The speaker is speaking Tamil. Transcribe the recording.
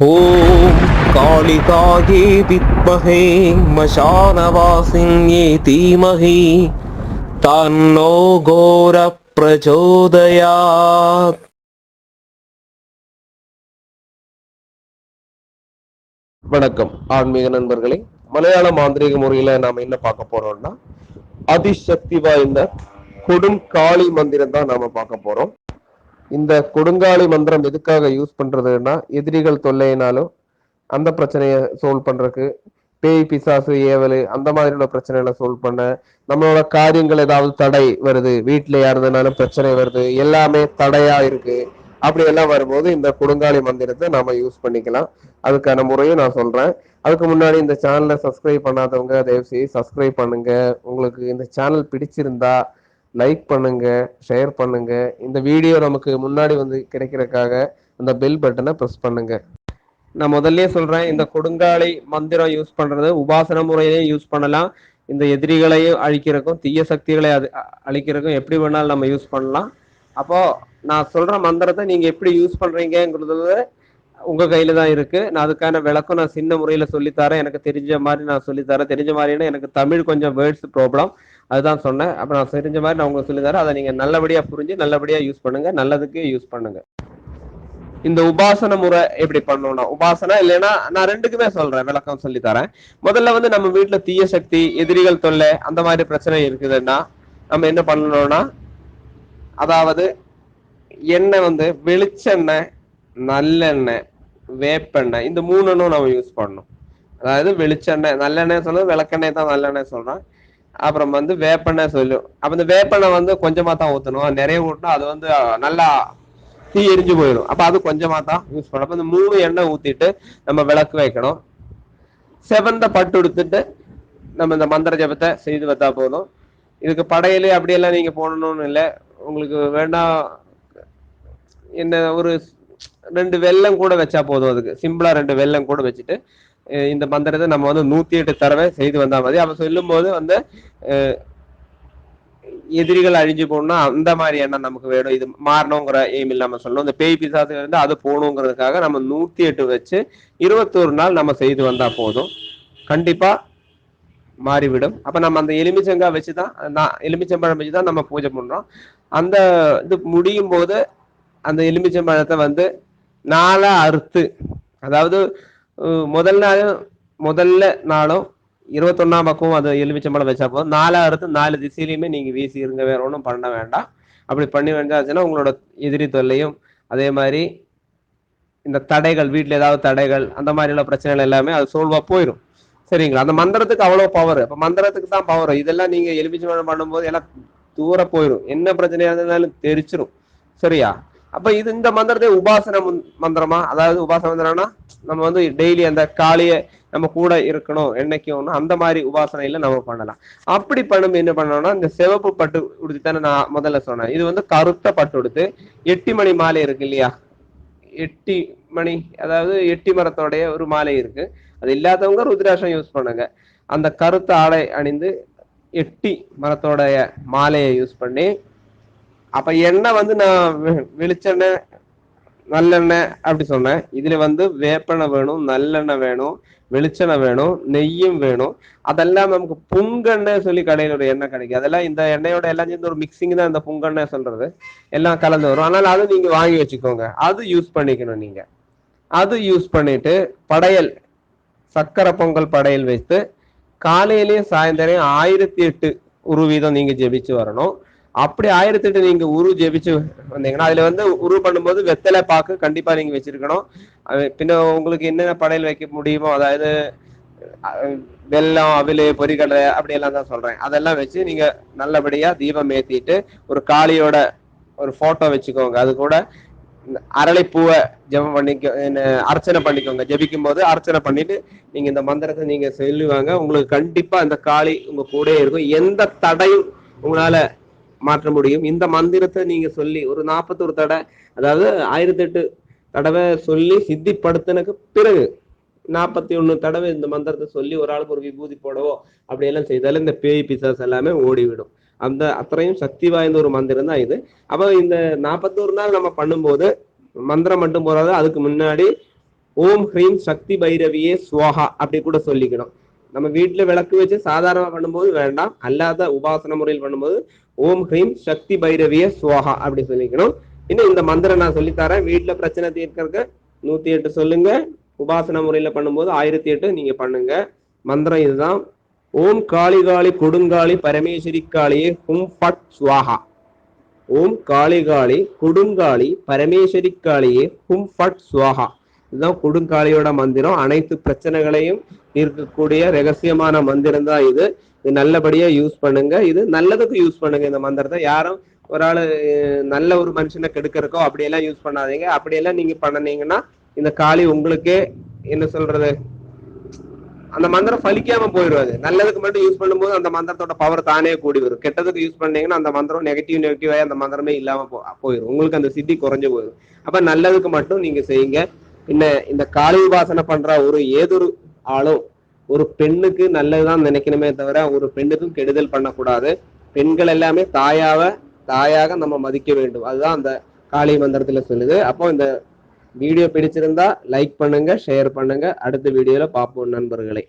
ॐ कालिकायै विद्महे मशानवासिन्ये धीमहि तन्नो घोरप्रचोदयात् வணக்கம் ஆன்மீக நண்பர்களே மலையாள மாந்திரீக முறையில நாம என்ன பார்க்க போறோம்னா அதிசக்தி வாய்ந்த கொடும் காளி மந்திரம் தான் நாம பார்க்க போறோம் இந்த கொடுங்காளி மந்திரம் எதுக்காக யூஸ் பண்றதுன்னா எதிரிகள் தொல்லையினாலும் அந்த பிரச்சனையை சால்வ் பண்றதுக்கு பேய் பிசாசு ஏவல் அந்த மாதிரியான பிரச்சனைகளை சால்வ் பண்ண நம்மளோட காரியங்கள் ஏதாவது தடை வருது வீட்டுல யாருதுனாலும் பிரச்சனை வருது எல்லாமே தடையா இருக்கு அப்படி எல்லாம் வரும்போது இந்த கொடுங்காளி மந்திரத்தை நாம யூஸ் பண்ணிக்கலாம். அதுக்கான முறையும் நான் சொல்றேன். அதுக்கு முன்னாடி இந்த சேனலை சப்ஸ்கிரைப் பண்ணாதவங்க தயவு செய்து சப்ஸ்கிரைப் பண்ணுங்க. உங்களுக்கு இந்த சேனல் பிடிச்சிருந்தா லைக் பண்ணுங்க ஷேர் பண்ணுங்க. இந்த வீடியோ நமக்கு முன்னாடி வந்து கிடைக்கிறதுக்காக அந்த பெல் பட்டனை ப்ரெஸ் பண்ணுங்க. நான் முதல்லயே சொல்றேன் இந்த கொடுங்காலை மந்திரம் யூஸ் பண்றது உபாசன முறையிலையும் யூஸ் பண்ணலாம். இந்த எதிரிகளையும் அழிக்கிறக்கும் தீய சக்திகளை அது அழிக்கிறக்கும் அழிக்கிறதுக்கும் எப்படி வேணாலும் நம்ம யூஸ் பண்ணலாம். அப்போ நான் சொல்ற மந்திரத்தை நீங்க எப்படி யூஸ் பண்றீங்கிறது உங்க கையில தான் இருக்கு. நான் அதுக்கான விளக்கம் நான் சின்ன முறையில சொல்லித்தரேன் எனக்கு தெரிஞ்ச மாதிரி நான் சொல்லித்தரேன் தெரிஞ்ச மாதிரினா எனக்கு தமிழ் கொஞ்சம் வேர்ட்ஸ் ப்ராப்ளம் அதுதான் சொன்னேன். அப்ப நான் தெரிஞ்ச மாதிரி நான் உங்களுக்கு சொல்லித்தரேன் அதை நீங்க நல்லபடியா புரிஞ்சு நல்லபடியா யூஸ் பண்ணுங்க. நல்லதுக்கு யூஸ் பண்ணுங்க. இந்த உபாசன முறை எப்படி பண்ணணும்னா உபாசனா இல்லைன்னா நான் ரெண்டுக்குமே சொல்றேன். விளக்கம் சொல்லி தரேன். முதல்ல வந்து நம்ம வீட்டுல தீய சக்தி எதிரிகள் தொல்லை அந்த மாதிரி பிரச்சனை இருக்குதுன்னா நம்ம என்ன பண்ணணும்னா அதாவது எண்ணெய் வந்து வெளிச்செண்ணெய் நல்லெண்ணெய் வேப்பெண்ணெய் இந்த மூணுன்னும் நம்ம யூஸ் பண்ணணும். அதாவது வெளிச்செண்ணெய் நல்லெண்ணெய் சொல்றது விளக்கெண்ணெய் தான் நல்லெண்ணெய் சொல்றேன் அப்புறம் வந்து வேப்பெண்ணெய் சொல்லும் அப்ப இந்த வேப்பெண்ணெய் வந்து கொஞ்சமா தான் ஊத்தணும். நிறைய ஊட்டினா அது வந்து நல்லா தீ எரிஞ்சு போயிடும். அப்ப அது கொஞ்சமா தான் யூஸ் பண்ணணும். அப்ப இந்த மூணு எண்ணெய் ஊத்திட்டு நம்ம விளக்கு வைக்கணும். செவந்த பட்டு எடுத்துட்டு நம்ம இந்த மந்திர ஜபத்தை செய்து வைத்தா போதும். இதுக்கு படையிலே அப்படியெல்லாம் நீங்க போடணும்னு இல்லை. உங்களுக்கு வேண்டாம் என்ன ஒரு ரெண்டு வெல்லம் கூட வச்சா போதும் அதுக்கு. சிம்பிளா ரெண்டு வெல்லம் கூட வச்சுட்டு இந்த மந்திரத்தை நம்ம வந்து நூத்தி எட்டு தடவை செய்து வந்தா மாதிரி அவ சொல்லும் போது வந்து எதிரிகள் அழிஞ்சு போகணும்னா அந்த மாதிரி எண்ணம் நமக்கு வேணும். இது மாறணுங்கிற எய்ம் இல்லாம சொல்லணும். இந்த பேய் பிசாசு இருந்து அது போகணுங்கிறதுக்காக நம்ம நூத்தி எட்டு வச்சு இருபத்தோரு நாள் நம்ம செய்து வந்தா போதும். கண்டிப்பா மாறிவிடும். அப்ப நம்ம அந்த எலுமிச்சங்காய் வச்சுதான் நான் எலுமிச்சம்பழம் வச்சுதான் நம்ம பூஜை பண்றோம். அந்த இது முடியும் போது அந்த எலுமிச்சை பழத்தை வந்து நாளா அறுத்து அதாவது முதல் நாளும் முதல்ல நாளும் இருபத்தொன்னாம் பக்கம் அது எலுமிச்சம்பழம் வச்சா போதும். நாலா அறுத்து நாலு திசையிலையுமே நீங்க வீசி இருங்க வேற ஒன்றும் பண்ண வேண்டாம். அப்படி பண்ணி வேண்டாச்சுன்னா உங்களோட எதிரி தொல்லையும் அதே மாதிரி இந்த தடைகள் வீட்டில் ஏதாவது தடைகள் அந்த மாதிரி உள்ள பிரச்சனைகள் எல்லாமே அது சோல்வா போயிடும் சரிங்களா? அந்த மந்திரத்துக்கு அவ்வளவு பவர் அப்போ மந்திரத்துக்கு தான் பவர் இதெல்லாம் நீங்க எலுமிச்சம்பழம் பண்ணும்போது எல்லாம் தூர போயிடும் என்ன பிரச்சனையாக இருந்தாலும் தெரிச்சிடும் சரியா? அப்ப இது இந்த மந்திரத்தை உபாசன முன்- மந்திரமா? அதாவது உபாசன மந்திரம்னா நம்ம வந்து டெய்லி அந்த காளிய நம்ம கூட இருக்கணும் என்னைக்கும் அந்த மாதிரி உபாசனையில நம்ம பண்ணலாம். அப்படி பண்ணும் என்ன பண்ணோம்னா இந்த சிவப்பு பட்டு உடுத்தி தானே நான் முதல்ல சொன்னேன். இது வந்து கருத்த பட்டு உடுத்து எட்டி மணி மாலை இருக்கு இல்லையா? எட்டி மணி அதாவது எட்டி மரத்தோடைய ஒரு மாலை இருக்கு. அது இல்லாதவங்க ருத்ராஷம் யூஸ் பண்ணுங்க. அந்த கருத்த ஆடை அணிந்து எட்டி மரத்தோடைய மாலையை யூஸ் பண்ணி அப்ப எண்ணெய் வந்து நான் வெ- வெளிச்செண்ணெய் நல்லெண்ணெய் அப்படி சொன்னேன். இதுல வந்து வேப்பெண்ணெய் வேணும் நல்லெண்ணெய் வேணும் வெளிச்செண்ணெய் வேணும் நெய்யும் வேணும். அதெல்லாம் நமக்கு புங்கெண்ணெய் சொல்லி கடையில் ஒரு எண்ணெய் கிடைக்கும். அதெல்லாம் இந்த எண்ணெயோட எல்லாம் சேர்ந்து ஒரு மிக்சிங் தான் இந்த புங்கெண்ணெய் சொல்றது. எல்லாம் கலந்து வரும். ஆனால் அது நீங்க வாங்கி வச்சுக்கோங்க. அது யூஸ் பண்ணிக்கணும் நீங்க. அது யூஸ் பண்ணிட்டு படையல் சக்கரை பொங்கல் படையல் வைத்து காலையிலயும் சாயந்தரம் ஆயிரத்தி எட்டு ஒரு வீதம் நீங்க ஜெபிச்சு வரணும். அப்படி ஆயிரத்தி எட்டு நீங்க உரு ஜெபிச்சு வந்தீங்கன்னா அதுல வந்து உரு பண்ணும்போது வெத்தலை பாக்கு கண்டிப்பா நீங்க வச்சிருக்கணும். அது பின்ன உங்களுக்கு என்னென்ன படையல் வைக்க முடியுமோ அதாவது வெல்லம் அவிலு பொரிக்கடலை அப்படி எல்லாம் தான் சொல்றேன். அதெல்லாம் வச்சு நீங்க நல்லபடியா தீபம் ஏத்திட்டு ஒரு காளியோட ஒரு போட்டோ வச்சுக்கோங்க. அது கூட அரளிப்பூவை ஜெபம் பண்ணிக்க என்ன, அர்ச்சனை பண்ணிக்கோங்க. ஜபிக்கும் போது அர்ச்சனை பண்ணிட்டு நீங்க இந்த மந்திரத்தை நீங்க சொல்லுவாங்க. உங்களுக்கு கண்டிப்பா இந்த காளி உங்க கூடயே இருக்கும். எந்த தடையும் உங்களால மாற்ற முடியும். இந்த மந்திரத்தை நீங்க சொல்லி ஒரு நாற்பத்தொரு தடவை அதாவது ஆயிரத்தி எட்டு தடவை சொல்லி சித்திப்படுத்தினக்கு பிறகு நாற்பத்தி ஒண்ணு தடவை இந்த மந்திரத்தை சொல்லி ஒரு ஆளுக்கு ஒரு விபூதி போடவோ அப்படியெல்லாம் செய்தாலும் இந்த பேய் பிசாஸ் எல்லாமே ஓடிவிடும். அந்த அத்தனையும் சக்தி வாய்ந்த ஒரு மந்திரம் தான் இது. அப்போ இந்த நாற்பத்தோரு நாள் நம்ம பண்ணும்போது மந்திரம் மட்டும் போறாது அதுக்கு முன்னாடி ஓம் ஹ்ரீம் சக்தி பைரவியே சுவாகா அப்படி கூட சொல்லிக்கணும். நம்ம வீட்டுல விளக்கு வச்சு சாதாரணமா பண்ணும்போது வேண்டாம். அல்லாத உபாசன முறையில் பண்ணும்போது ஓம் ஹ்ரீம் சக்தி பைரவிய சுவாகா அப்படி சொல்லிக்கணும். இன்னும் இந்த மந்திரம் நான் சொல்லித்தரேன் வீட்டுல பிரச்சனை தீர்க்கறதுக்கு நூத்தி எட்டு சொல்லுங்க. உபாசன முறையில பண்ணும்போது ஆயிரத்தி எட்டு நீங்க பண்ணுங்க. மந்திரம் இதுதான். ஓம் காளி காளி கொடுங்காளி பரமேஸ்வரி காளியே ஹும் ஃபட் சுவாகா ஓம் காளி காளி கொடுங்காளி பரமேஸ்வரி காளியே ஹும் ஃபட் சுவாகா இதுதான் கொடுங்காளியோட மந்திரம். அனைத்து பிரச்சனைகளையும் தீர்க்கக்கூடிய ரகசியமான மந்திரம் தான் இது. இது நல்லபடியா யூஸ் பண்ணுங்க. இது நல்லதுக்கு யூஸ் பண்ணுங்க இந்த மந்திரத்தை. யாரும் ஒரு ஆளு நல்ல ஒரு மனுஷனை கெடுக்கறக்கோ அப்படியெல்லாம் யூஸ் பண்ணாதீங்க. அப்படியெல்லாம் நீங்க பண்ணனீங்கன்னா இந்த காளி உங்களுக்கே என்ன சொல்றது? அந்த மந்திரம் ஃபலிக்காம போயிடுவாது நல்லதுக்கு மட்டும் யூஸ் பண்ணும்போது அந்த மந்திரத்தோட பவர் தானே கூடி வரும். கெட்டதுக்கு யூஸ் பண்ணீங்கன்னா அந்த மந்திரம் நெகட்டிவ் நெகட்டிவாக அந்த மந்திரமே இல்லாம போயிடும் உங்களுக்கு அந்த சித்தி குறைஞ்சு போயிடும் அப்ப நல்லதுக்கு மட்டும் நீங்க செய்யுங்க. பின்ன இந்த காளி உபாசனை பண்ற ஒரு ஏதொரு ஆளும் ஒரு பெண்ணுக்கு நல்லதுதான் நினைக்கணுமே தவிர ஒரு பெண்ணுக்கும் கெடுதல் பண்ணக்கூடாது. பெண்கள் எல்லாமே தாயாவ தாயாக நம்ம மதிக்க வேண்டும். அதுதான் அந்த காளி மந்திரத்துல சொல்லுது. அப்போ இந்த வீடியோ பிடிச்சிருந்தா லைக் பண்ணுங்க ஷேர் பண்ணுங்க. அடுத்த வீடியோல பார்ப்போம் நண்பர்களே.